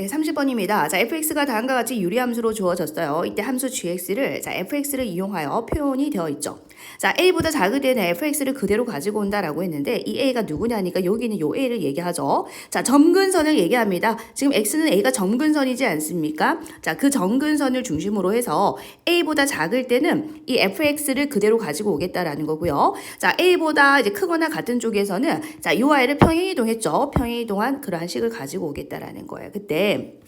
네, 30번입니다. 자, fx가 다음과 같이 유리함수로 주어졌어요. 이때 함수 gx를 자, fx를 이용하여 표현이 되어 있죠. 자, a보다 작을 때는 fx를 그대로 가지고 온다라고 했는데 이 a가 누구냐니까 여기는 요 a를 얘기하죠. 자, 점근선을 얘기합니다. 지금 x는 a가 점근선이지 않습니까? 자, 그 점근선을 중심으로 해서 a보다 작을 때는 이 fx를 그대로 가지고 오겠다라는 거고요. 자, a보다 이제 크거나 같은 쪽에서는 자, 요 a를 평행이동했죠. 평행이동한 그러한 식을 가지고 오겠다라는 거예요. 그때 que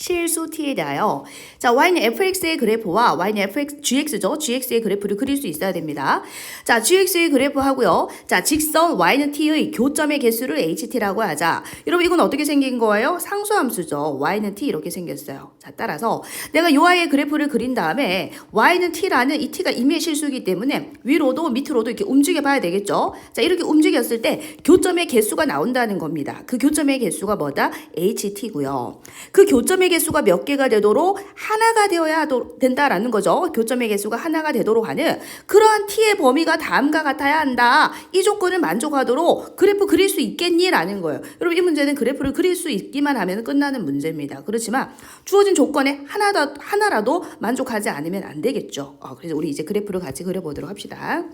실수 t에 대하여 자 y는 fx의 그래프와 y는 fx gx죠 gx의 그래프를 그릴 수 있어야 됩니다. 자 gx의 그래프 하고요. 자 직선 y는 t의 교점의 개수를 ht라고 하자. 여러분 이건 어떻게 생긴 거예요? 상수함수죠. y는 t 이렇게 생겼어요. 자 따라서 내가 요 아이의 그래프를 그린 다음에 y는 t라는 이 t가 임의 실수이기 때문에 위로도 밑으로도 이렇게 움직여 봐야 되겠죠. 자 이렇게 움직였을 때 교점의 개수가 나온다는 겁니다. 그 교점의 개수가 뭐다? ht고요. 그 교점의 개수가 몇 개가 되도록 하나가 되어야 도- 된다라는 거죠. 교점의 개수가 하나가 되도록 하는 그러한 t의 범위가 다음과 같아야 한다. 이 조건을 만족하도록 그래프 그릴 수 있겠니라는 거예요. 여러분 이 문제는 그래프를 그릴 수 있기만 하면 끝나는 문제입니다. 그렇지만 주어진 조건에 하나라도 만족하지 않으면 안 되겠죠. 어, 그래서 우리 이제 그래프를 같이 그려보도록 합시다.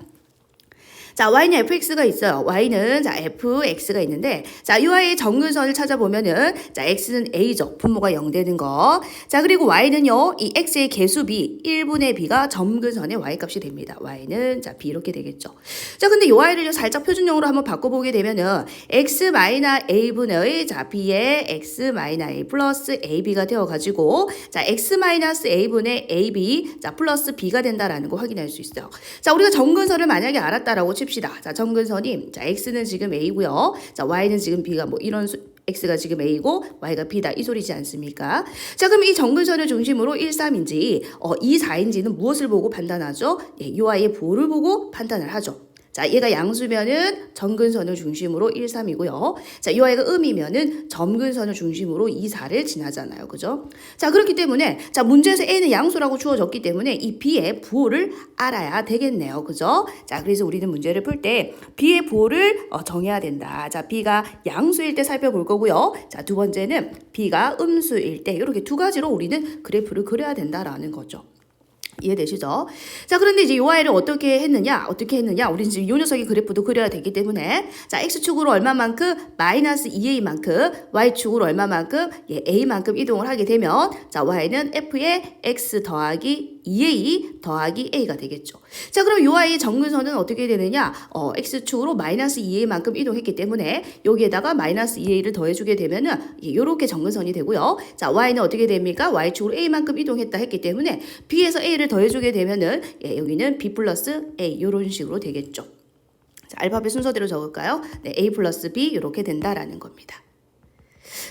자, y는 fx가 있어요. y는 자, fx가 있는데 자, 이 y의 정근선을 찾아보면은 자, x는 a죠. 분모가 0 되는 거. 자, 그리고 y는요. 이 x의 개수비 1분의 b가 점근선의 y 값이 됩니다. y는 자, b 이렇게 되겠죠. 자, 근데 이 y를 살짝 표준형으로 한번 바꿔 보게 되면은 x a분의 자, b의 x a 플러스 ab가 되어 가지고 자, x a분의 ab 자, 플러스 b가 된다라는 거 확인할 수 있어요. 자, 우리가 정근선을 만약에 알았다라고 칩시다. 자, 정근선이 자, x는 지금 a고요. 자, y는 지금 b가 뭐 이런 수, x가 지금 a고 y가 b다 이 소리지 않습니까? 자, 그럼 이 정근선을 중심으로 1, 3인지 어, 2, 4인지는 무엇을 보고 판단하죠? 예, 이 아이의 보를 보고 판단을 하죠. 자, 얘가 양수면은 정근선을 중심으로 1, 3이고요. 자, 이 아이가 음이면은 점근선을 중심으로 2, 4를 지나잖아요. 그죠? 자, 그렇기 때문에 자, 문제에서 A는 양수라고 주어졌기 때문에 이 B의 부호를 알아야 되겠네요. 그죠? 자, 그래서 우리는 문제를 풀 때 B의 부호를 어, 정해야 된다. 자, B가 양수일 때 살펴볼 거고요. 자, 두 번째는 B가 음수일 때 이렇게 두 가지로 우리는 그래프를 그려야 된다라는 거죠. 이해되시죠? 자, 그런데 이제 요 아이를 어떻게 했느냐? 어떻게 했느냐? 우리는 지금 요 녀석의 그래프도 그려야 되기 때문에 자, x축으로 얼마만큼? 마이너스 2a만큼 y축으로 얼마만큼? 예, a만큼 이동을 하게 되면 자, y는 f의 x 더하기 2a 더하기 a가 되겠죠. 자, 그럼 요 아이의 정근선은 어떻게 되느냐? 어, x축으로 마이너스 2a만큼 이동했기 때문에 여기에다가 마이너스 2a를 더해주게 되면은 예, 요렇게 정근선이 되고요. 자, y는 어떻게 됩니까? y축으로 a만큼 이동했다 했기 때문에 b에서 a를 더해주게 되면은 예, 여기는 b 플러스 a 요런 식으로 되겠죠. 자, 알파벳 순서대로 적을까요? 네, a 플러스 b 이렇게 된다라는 겁니다.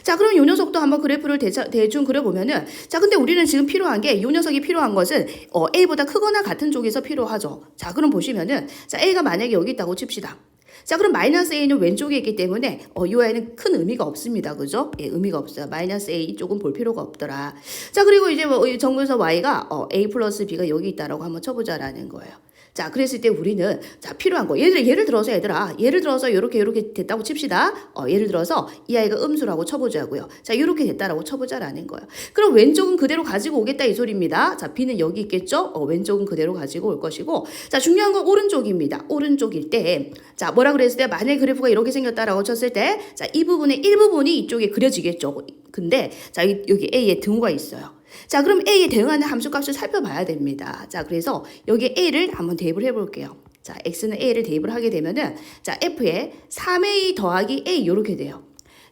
자, 그럼 요 녀석도 한번 그래프를 대자, 대충 그려보면은, 자, 근데 우리는 지금 필요한 게, 요 녀석이 필요한 것은, 어, A보다 크거나 같은 쪽에서 필요하죠. 자, 그럼 보시면은, 자, A가 만약에 여기 있다고 칩시다. 자, 그럼 마이너스 A는 왼쪽에 있기 때문에, 어, 요 A는 큰 의미가 없습니다. 그죠? 예, 의미가 없어요. 마이너스 A 이쪽은 볼 필요가 없더라. 자, 그리고 이제 뭐, 이 정근선 Y가, 어, A 플러스 B가 여기 있다라고 한번 쳐보자라는 거예요. 자, 그랬을 때 우리는 자 필요한 거 예를 예를 들어서 얘들아 예를 들어서 이렇게 이렇게 됐다고 칩시다. 어, 예를 들어서 이 아이가 음수라고 쳐보자고요. 자, 이렇게 됐다라고 쳐보자라는 거예요. 그럼 왼쪽은 그대로 가지고 오겠다 이 소리입니다. 자, B는 여기 있겠죠? 어, 왼쪽은 그대로 가지고 올 것이고, 자 중요한 건 오른쪽입니다. 오른쪽일 때, 자 뭐라 그랬을 때 만약 그래프가 이렇게 생겼다라고 쳤을 때, 자 이 부분의 일부분이 이쪽에 그려지겠죠. 근데 자 여기 A에 등호가 있어요. 자, 그럼 A에 대응하는 함수값을 살펴봐야 됩니다. 자, 그래서 여기 A를 한번 대입을 해볼게요. 자, X는 A를 대입을 하게 되면은, 자, F에 3A 더하기 A 이렇게 돼요.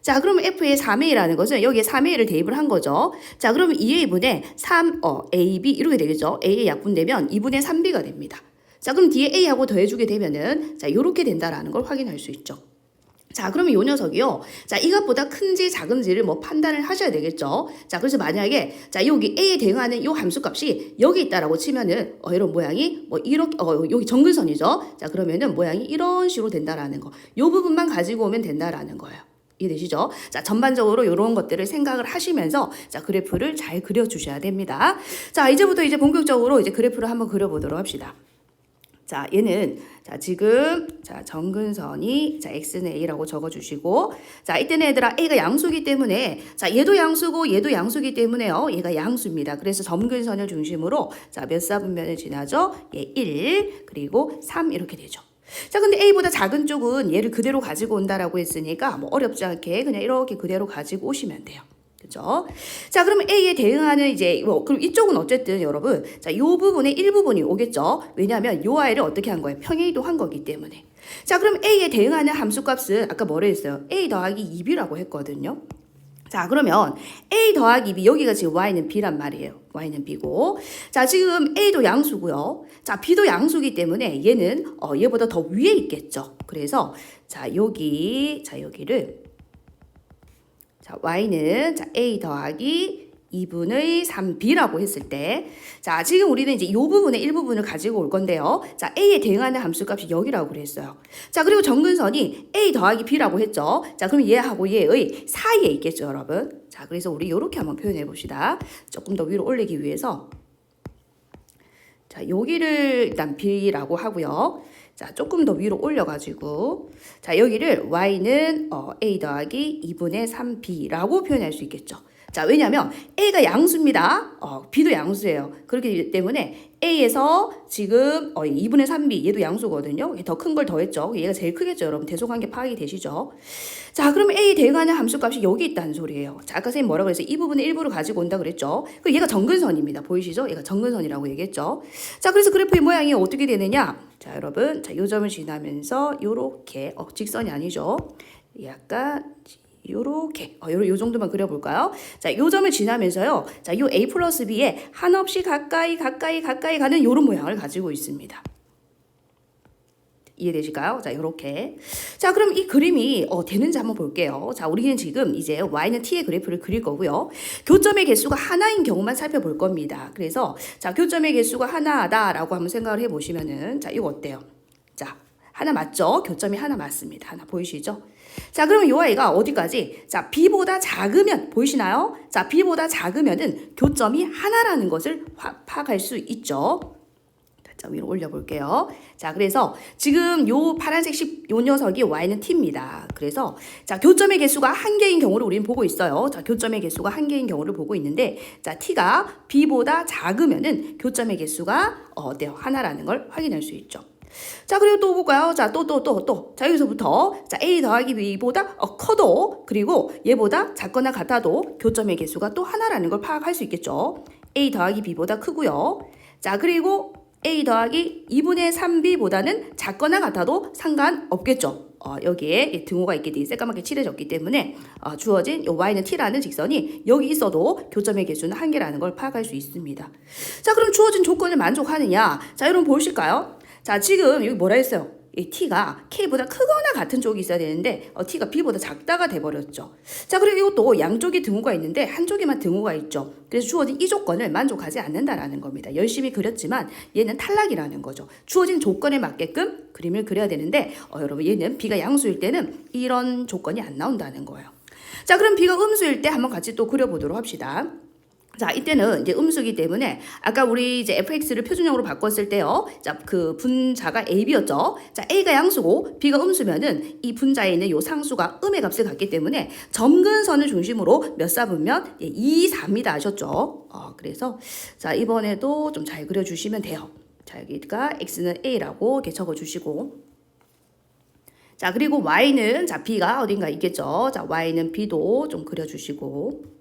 자, 그러면 F의 3A라는 것은 여기에 3A를 대입을 한 거죠. 자, 그러면 2A분의 3, 어, AB 이렇게 되겠죠. A의 약분되면 2분의 3B가 됩니다. 자, 그럼 뒤에 A하고 더해주게 되면은, 자, 이렇게 된다라는 걸 확인할 수 있죠. 자, 그러면 요 녀석이요. 자, 이것보다 큰지 작은지를 뭐 판단을 하셔야 되겠죠. 자, 그래서 만약에 자, 여기 A에 대응하는 요 함수 값이 여기 있다라고 치면은 어, 이런 모양이 뭐 이렇게 어, 여기 정근선이죠. 자, 그러면은 모양이 이런 식으로 된다라는 거. 요 부분만 가지고 오면 된다라는 거예요. 이해되시죠? 자, 전반적으로 이런 것들을 생각을 하시면서 자, 그래프를 잘 그려 주셔야 됩니다. 자, 이제부터 이제 본격적으로 이제 그래프를 한번 그려 보도록 합시다. 자, 얘는 자, 지금 자, 정근선이 자, x는 a라고 적어 주시고 자, 이때는 얘들아 a가 양수기 때문에 자, 얘도 양수고 얘도 양수기 때문에요. 얘가 양수입니다. 그래서 점근선을 중심으로 자, 몇 사분면을 지나죠? 예, 1 그리고 3 이렇게 되죠. 자, 근데 A보다 작은 쪽은 얘를 그대로 가지고 온다라고 했으니까 뭐 어렵지 않게 그냥 이렇게 그대로 가지고 오시면 돼요. 그죠? 자, 그러면 A에 대응하는 이제 뭐 그럼 이쪽은 어쨌든 여러분 자, 요 부분에 일부분이 오겠죠. 왜냐하면 요 아이를 어떻게 한 거예요? 평행이동한 거기 때문에. 자, 그럼 A에 대응하는 함수값은 아까 뭐라 했어요? A 더하기 2B라고 했거든요. 자, 그러면 A 더하기 B, 여기가 지금 Y는 B란 말이에요. Y는 B고. 자, 지금 A도 양수고요. 자, B도 양수기 때문에 얘는 어, 얘보다 더 위에 있겠죠. 그래서 자, 여기, 자, 여기를 자, y는 자, a 더하기 2분의 3b라고 했을 때, 자, 지금 우리는 이제 이 부분의 일부분을 가지고 올 건데요. 자, a에 대응하는 함수 값이 여기라고 그랬어요. 자, 그리고 정근선이 a 더하기 b라고 했죠. 자, 그럼 얘하고 얘의 사이에 있겠죠, 여러분. 자, 그래서 우리 이렇게 한번 표현해 봅시다. 조금 더 위로 올리기 위해서. 자, 여기를 일단 b라고 하고요. 자, 조금 더 위로 올려가지고, 자, 여기를 y는 어, a 더하기 2분의 3b라고 표현할 수 있겠죠. 자, 왜냐면 a가 양수입니다. 어, b도 양수예요. 그렇기 때문에 a에서 지금 어, 2분의 3b 얘도 양수거든요. 더 큰 걸 더했죠. 얘가 제일 크겠죠, 여러분. 대소관계 파악이 되시죠? 자, 그러면 a 대응하는 함수값이 여기 있다는 소리예요. 자, 아까 선생님 뭐라 그랬어요? 이 부분의 일부를 가지고 온다 그랬죠. 그 얘가 정근선입니다. 보이시죠? 얘가 정근선이라고 얘기했죠. 자, 그래서 그래프의 모양이 어떻게 되느냐? 자, 여러분, 자, 요 점을 지나면서 요렇게 어, 직선이 아니죠. 약간 요렇게 어, 요, 요 정도만 그려볼까요? 자, 요 점을 지나면서요. 자, 요 a 플러스 b에 한없이 가까이 가까이 가까이 가는 요런 모양을 가지고 있습니다. 이해되실까요? 자, 요렇게. 자, 그럼 이 그림이 어, 되는지 한번 볼게요. 자, 우리는 지금 이제 y는 t의 그래프를 그릴 거고요. 교점의 개수가 하나인 경우만 살펴볼 겁니다. 그래서 자, 교점의 개수가 하나다라고 한번 생각을 해 보시면은 자, 이거 어때요? 자, 하나 맞죠? 교점이 하나 맞습니다. 하나 보이시죠? 자, 그러면 요 아이가 어디까지? 자, b보다 작으면 보이시나요? 자, b보다 작으면은 교점이 하나라는 것을 화- 파악할 수 있죠. 자, 위로 올려볼게요. 자, 그래서 지금 요 파란색 십, 요 녀석이 y는 t입니다. 그래서 자, 교점의 개수가 한 개인 경우를 우리는 보고 있어요. 자, 교점의 개수가 한 개인 경우를 보고 있는데 자, t가 b보다 작으면은 교점의 개수가 어, 어때요? 하나라는 걸 확인할 수 있죠. 자, 그리고 또 볼까요? 자, 또, 또, 또, 또. 자, 여기서부터. 자, A 더하기 B보다 어, 커도, 그리고 얘보다 작거나 같아도 교점의 개수가 또 하나라는 걸 파악할 수 있겠죠. A 더하기 B보다 크고요. 자, 그리고 A 더하기 2분의 3B보다는 작거나 같아도 상관없겠죠. 어, 여기에 이 등호가 있기 때문에 새까맣게 칠해졌기 때문에 어, 주어진 요 y는 t라는 직선이 여기 있어도 교점의 개수는 한 개라는 걸 파악할 수 있습니다. 자, 그럼 주어진 조건을 만족하느냐? 자, 여러분 보실까요? 자, 지금 여기 뭐라 했어요? 이 t가 k보다 크거나 같은 쪽이 있어야 되는데 어, t가 b보다 작다가 돼버렸죠. 자, 그리고 이것도 양쪽에 등호가 있는데 한쪽에만 등호가 있죠. 그래서 주어진 이 조건을 만족하지 않는다라는 겁니다. 열심히 그렸지만 얘는 탈락이라는 거죠. 주어진 조건에 맞게끔 그림을 그려야 되는데 어, 여러분 얘는 b가 양수일 때는 이런 조건이 안 나온다는 거예요. 자, 그럼 b가 음수일 때 한번 같이 또 그려보도록 합시다. 자, 이때는 이제 음수기 때문에 아까 우리 이제 fx를 표준형으로 바꿨을 때요. 자, 그 분자가 ab였죠. 자, a가 양수고 b가 음수면은 이 분자에 있는 요 상수가 음의 값을 갖기 때문에 점근선을 중심으로 몇 사분면 예, 2, 4입니다. 아셨죠? 어, 그래서 자, 이번에도 좀 잘 그려 주시면 돼요. 자, 여기가 x는 a라고 이렇게 적어 주시고 자, 그리고 y는 자, b가 어딘가 있겠죠. 자, y는 b도 좀 그려 주시고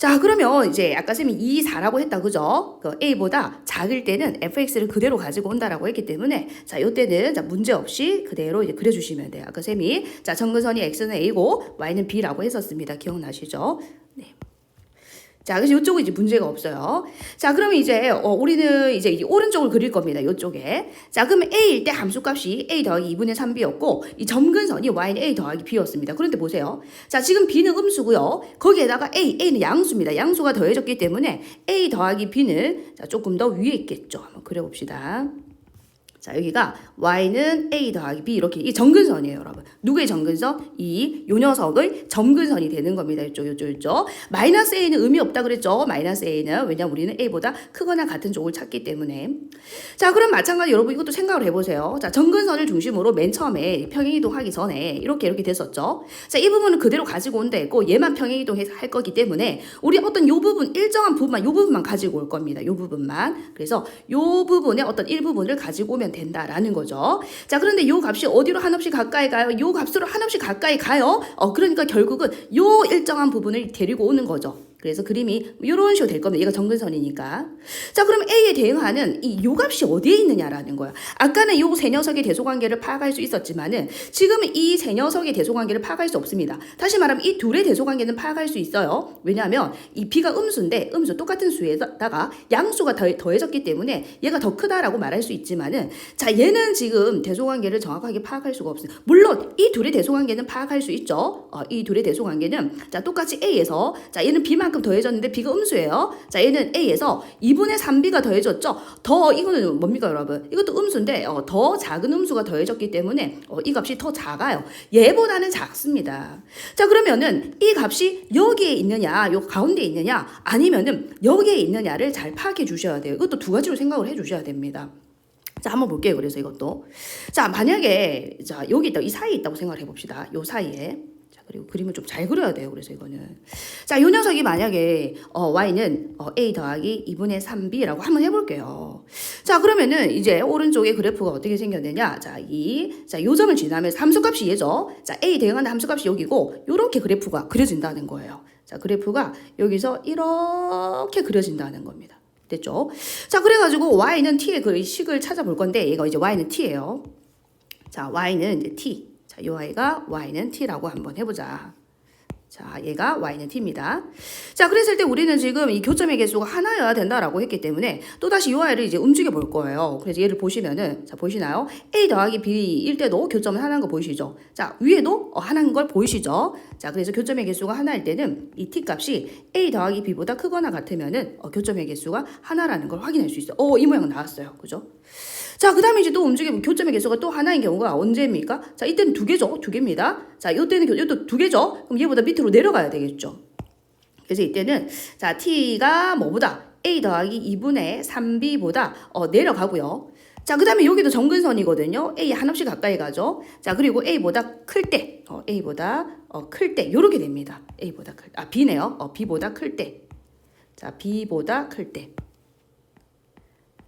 자, 그러면 이제 아까 쌤이 2, 4라고 했다, 그죠? 그 A보다 작을 때는 fx를 그대로 가지고 온다라고 했기 때문에 자, 요때는 자, 문제 없이 그대로 이제 그려주시면 돼요. 아까 쌤이 자, 정근선이 x는 a고 y는 b라고 했었습니다. 기억나시죠? 네. 자, 그래서 이쪽은 이제 문제가 없어요. 자, 그러면 이제 어, 우리는 이제 이 오른쪽을 그릴 겁니다. 이쪽에. 자, 그러면 a일 때 함수값이 a 더하기 2분의 3b였고 이 점근선이 y는 a 더하기 b였습니다. 그런데 보세요. 자, 지금 b는 음수고요. 거기에다가 a, a는 양수입니다. 양수가 더해졌기 때문에 a 더하기 b는 자, 조금 더 위에 있겠죠. 한번 그려봅시다. 자, 여기가 y는 a 더하기 b 이렇게 이 정근선이에요, 여러분. 누구의 정근선? 이 요 녀석의 정근선이 되는 겁니다. 이쪽, 이쪽, 이쪽. 마이너스 a는 의미 없다 그랬죠? 마이너스 a는 왜냐면 우리는 a보다 크거나 같은 쪽을 찾기 때문에. 자, 그럼 마찬가지 여러분 이것도 생각을 해보세요. 자, 정근선을 중심으로 맨 처음에 평행이동하기 전에 이렇게 이렇게 됐었죠. 자, 이 부분은 그대로 가지고 온다 했고 얘만 평행이동해서 할 거기 때문에 우리 어떤 요 부분 일정한 부분만 요 부분만 가지고 올 겁니다. 요 부분만. 그래서 요 부분의 어떤 일부분을 가지고 오면 된다라는 거죠. 자, 그런데 요 값이 어디로 한없이 가까이 가요? 요 값으로 한없이 가까이 가요? 어, 그러니까 결국은 요 일정한 부분을 데리고 오는 거죠. 그래서 그림이 이런 식으로 될 겁니다. 얘가 정근선이니까. 자, 그럼 A에 대응하는 이 요 값이 어디에 있느냐라는 거야. 아까는 요 세 녀석의 대소관계를 파악할 수 있었지만은 지금은 이 세 녀석의 대소관계를 파악할 수 없습니다. 다시 말하면 이 둘의 대소관계는 파악할 수 있어요. 왜냐하면 이 B가 음수인데 음수 똑같은 수에다가 양수가 더, 더해졌기 때문에 얘가 더 크다라고 말할 수 있지만은 자, 얘는 지금 대소관계를 정확하게 파악할 수가 없어요. 물론 이 둘의 대소관계는 파악할 수 있죠. 어, 이 둘의 대소관계는 자, 똑같이 A에서 자, 얘는 B만 만큼 더해졌는데 B가 음수예요. 자, 얘는 A에서 2분의 3B가 더해졌죠. 더 이거는 뭡니까, 여러분? 이것도 음수인데 어, 더 작은 음수가 더해졌기 때문에 어, 이 값이 더 작아요. 얘보다는 작습니다. 자, 그러면은 이 값이 여기에 있느냐, 요 가운데 있느냐, 아니면은 여기에 있느냐를 잘 파악해 주셔야 돼요. 이것도 두 가지로 생각을 해 주셔야 됩니다. 자, 한번 볼게요. 그래서 이것도. 자, 만약에, 자, 여기 있다, 이 사이에 있다고 생각을 해봅시다. 요 사이에. 자, 그리고 그림을 좀 잘 그려야 돼요. 그래서 이거는. 자, 요 녀석이 만약에, 어, y는, 어, a 더하기 2분의 3b라고 한번 해볼게요. 자, 그러면은 이제 오른쪽에 그래프가 어떻게 생겼느냐. 자, 이, 자, 요 점을 지나면서 함수값이 얘죠. 자, a 대응하는 함수값이 여기고, 요렇게 그래프가 그려진다는 거예요. 자, 그래프가 여기서 이렇게 그려진다는 겁니다. 됐죠? 자, 그래가지고 y는 t의 그 식을 찾아볼 건데 얘가 이제 y는 t예요. 자, y는 이제 t. 자, 요 y가 y는 t라고 한번 해보자. 자, 얘가 y는 t입니다. 자, 그랬을 때 우리는 지금 이 교점의 개수가 하나여야 된다라고 했기 때문에 또다시 요 y를 이제 움직여 볼 거예요. 그래서 얘를 보시면은, 자, 보이시나요? a 더하기 b일 때도 교점은 하나인 거 보이시죠? 자, 위에도 어, 하나인 걸 보이시죠? 자, 그래서 교점의 개수가 하나일 때는 이 t 값이 a 더하기 b보다 크거나 같으면은 어, 교점의 개수가 하나라는 걸 확인할 수 있어요. 어, 이 모양 나왔어요. 그죠? 자, 그 다음에 이제 또 움직이면 교점의 개수가 또 하나인 경우가 언제입니까? 자, 이때는 두 개죠. 두 개입니다. 자, 이때는 교- 이것도 두 개죠. 그럼 얘보다 밑으로 내려가야 되겠죠. 그래서 이때는 자, t가 뭐보다 a 더하기 2분의 3b보다 어, 내려가고요. 자, 그 다음에 여기도 정근선이거든요. a 한없이 가까이 가죠. 자, 그리고 a보다 클 때, 어, a보다 어, 클 때, 요렇게 됩니다. a보다 클, 아, b네요. 어, b보다 클 때. 자, b보다 클 때.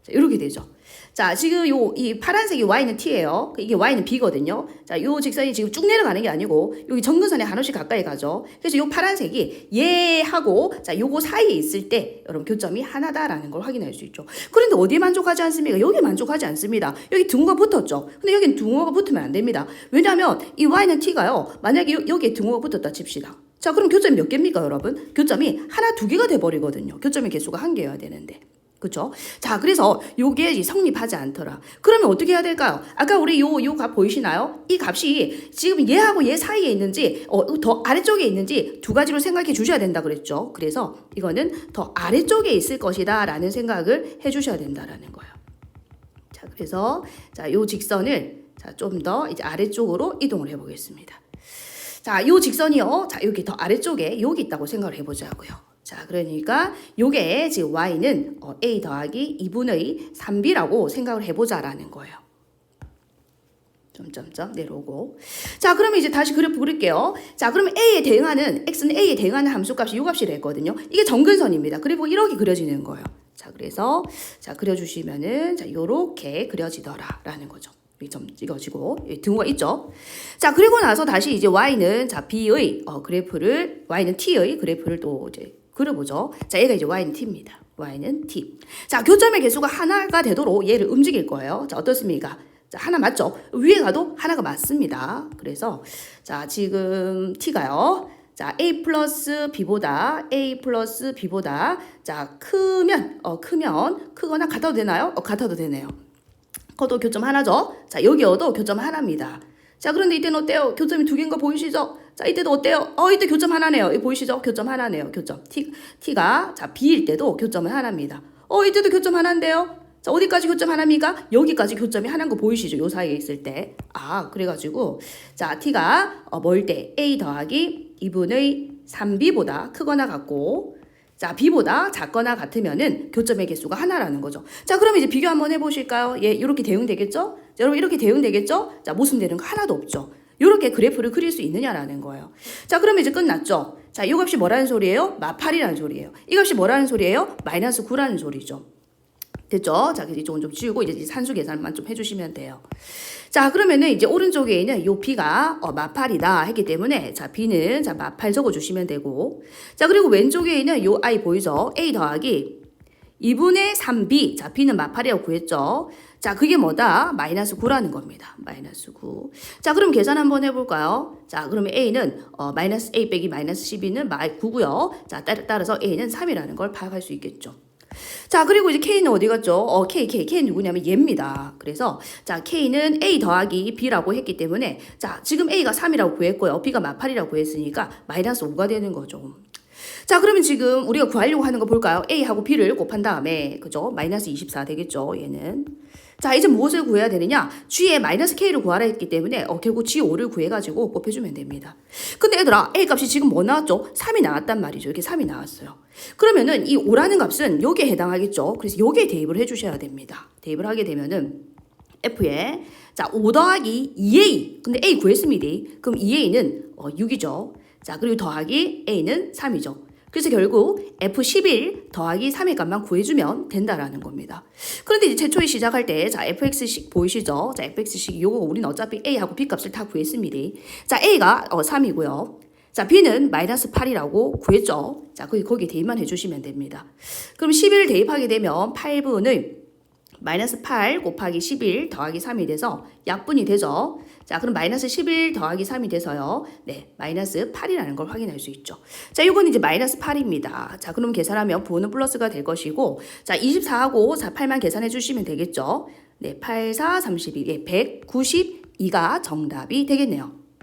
자, 이렇게 되죠. 자, 지금 요, 이 파란색이 y는 t예요. 이게 y는 b거든요. 자, 요 직선이 지금 쭉 내려가는 게 아니고, 여기 정근선에 한없이 가까이 가죠. 그래서 요 파란색이 얘하고, 자, 요거 사이에 있을 때, 여러분, 교점이 하나다라는 걸 확인할 수 있죠. 그런데 어디에 만족하지 않습니까? 여기 만족하지 않습니다. 여기 등호가 붙었죠. 근데 여기는 등호가 붙으면 안 됩니다. 왜냐하면 이 y는 t가요, 만약에 요, 여기에 등호가 붙었다 칩시다. 자, 그럼 교점이 몇 개입니까, 여러분? 교점이 하나, 두 개가 돼버리거든요. 교점의 개수가 한 개여야 되는데. 그쵸? 자, 그래서 요게 성립하지 않더라. 그러면 어떻게 해야 될까요? 아까 우리 요, 요 값 보이시나요? 이 값이 지금 얘하고 얘 사이에 있는지, 어, 더 아래쪽에 있는지 두 가지로 생각해 주셔야 된다 그랬죠. 그래서 이거는 더 아래쪽에 있을 것이다 라는 생각을 해 주셔야 된다라는 거예요. 자, 그래서 자, 요 직선을 자, 좀 더 이제 아래쪽으로 이동을 해 보겠습니다. 자, 요 직선이요. 자, 여기 더 아래쪽에 여기 있다고 생각을 해 보자고요. 자, 그러니까 요게 지금 y는 어, a 더하기 2분의 3b라고 생각을 해보자라는 거예요. 점점점 내려오고. 자, 그러면 이제 다시 그래프 그릴게요. 자, 그러면 a에 대응하는 x는 a에 대응하는 함수값이 요 값이라 했거든요. 이게 정근선입니다. 그리고 이렇게 그려지는 거예요. 자, 그래서 자 그려주시면은 자 요렇게 그려지더라라는 거죠. 이점 찍어지고 이 등호가 있죠. 자 그리고 나서 다시 이제 y는 자 b의 어, 그래프를 y는 t의 그래프를 또 이제 그려보죠. 자 얘가 이제 y는 t입니다. y는 t. 자 교점의 개수가 하나가 되도록 얘를 움직일 거예요. 자 어떻습니까? 자 하나 맞죠? 위에 가도 하나가 맞습니다. 그래서 자 지금 t가요. 자, a 플러스 b보다 a 플러스 b보다 자 크면 어 크면 크거나 같아도 되나요? 어 같아도 되네요. 커도 교점 하나죠. 자 여기여도 교점 하나입니다. 자 그런데 이때는 어때요? 교점이 두 개인 거 보이시죠? 자 이때도 어때요? 어 이때 교점 하나네요. 이거 보이시죠? 교점 하나네요. 교점 t t가 자 b일 때도 교점은 하나입니다. 어 이때도 교점 하나인데요. 자, 어디까지 교점 하나입니까? 여기까지 교점이 하나인 거 보이시죠? 요 사이에 있을 때. 아, 그래가지고, 자, t가 어, 뭘 때? a 더하기 2분의 3b보다 크거나 같고, 자, b보다 작거나 같으면은 교점의 개수가 하나라는 거죠. 자, 그럼 이제 비교 한번 해보실까요? 예, 이렇게 대응되겠죠? 자, 여러분, 이렇게 대응되겠죠? 자, 모순되는 거 하나도 없죠. 이렇게 그래프를 그릴 수 있느냐라는 거예요. 자, 그러면 이제 끝났죠? 자, 이 값이 뭐라는 소리예요? 마8이라는 소리예요. 이 값이 뭐라는 소리예요? 마이너스 9라는 소리죠. 됐죠? 자, 이쪽은 좀 지우고 이제 산수 계산만 좀 해주시면 돼요. 자, 그러면은 이제 오른쪽에 있는 요 b가 어, 마8이다 했기 때문에 자, b는 자, 마8 적어주시면 되고 자, 그리고 왼쪽에 있는 요 i 보이죠? a 더하기 2분의 3b. 자, b는 마8이라고 구했죠? 자, 그게 뭐다? 마이너스 9라는 겁니다. 마이너스 9. 자, 그럼 계산 한번 해볼까요? 자, 그러면 a는 어, 마이너스 a 빼기 마이너스 12는 마 9고요. 자, 따, 따라 서 a는 3이라는 걸 파악할 수 있겠죠. 자, 그리고 이제 K는 어디 갔죠? 어, K, K, K 누구냐면 얘입니다. 그래서, 자, K는 A 더하기 B라고 했기 때문에, 자, 지금 A가 3이라고 구했고요. B가 마8이라고 구했으니까, 마이너스 5가 되는 거죠. 자, 그러면 지금 우리가 구하려고 하는 거 볼까요? A하고 B를 곱한 다음에, 그죠? 마이너스 24 되겠죠, 얘는. 자, 이제 무엇을 구해야 되느냐? G에 마이너스 K를 구하라 했기 때문에, 어, 결국 G5를 구해가지고 곱해주면 됩니다. 근데 얘들아, A 값이 지금 뭐 나왔죠? 3이 나왔단 말이죠. 이렇게 3이 나왔어요. 그러면은 이 5라는 값은 여기에 해당하겠죠. 그래서 여기에 대입을 해주셔야 됩니다. 대입을 하게 되면은 F에 자, 5 더하기 2A. 근데 A 구했습니다. 그럼 2A는 어, 6이죠. 자, 그리고 더하기 A는 3이죠. 그래서 결국 F11 더하기 3의 값만 구해주면 된다라는 겁니다. 그런데 이제 최초에 시작할 때, 자, fx식 보이시죠? 자, fx식 요거 우리는 어차피 a하고 b 값을 다 구했습니다. 자, a가 어, 3이고요. 자, b는 마이너스 8이라고 구했죠? 자, 거기, 거기 대입만 해주시면 됩니다. 그럼 11을 대입하게 되면 8분의 마이너스 8 곱하기 11 더하기 3이 돼서 약분이 되죠. 자, 그럼 마이너스 11 더하기 3이 돼서요. 네, 마이너스 8이라는 걸 확인할 수 있죠. 자, 이거는 이제 마이너스 8입니다. 자, 그럼 계산하면 부호는 플러스가 될 것이고, 자, 24하고 4, 8만 계산해 주시면 되겠죠. 네, 8, 4, 32, 예, 192가 정답이 되겠네요.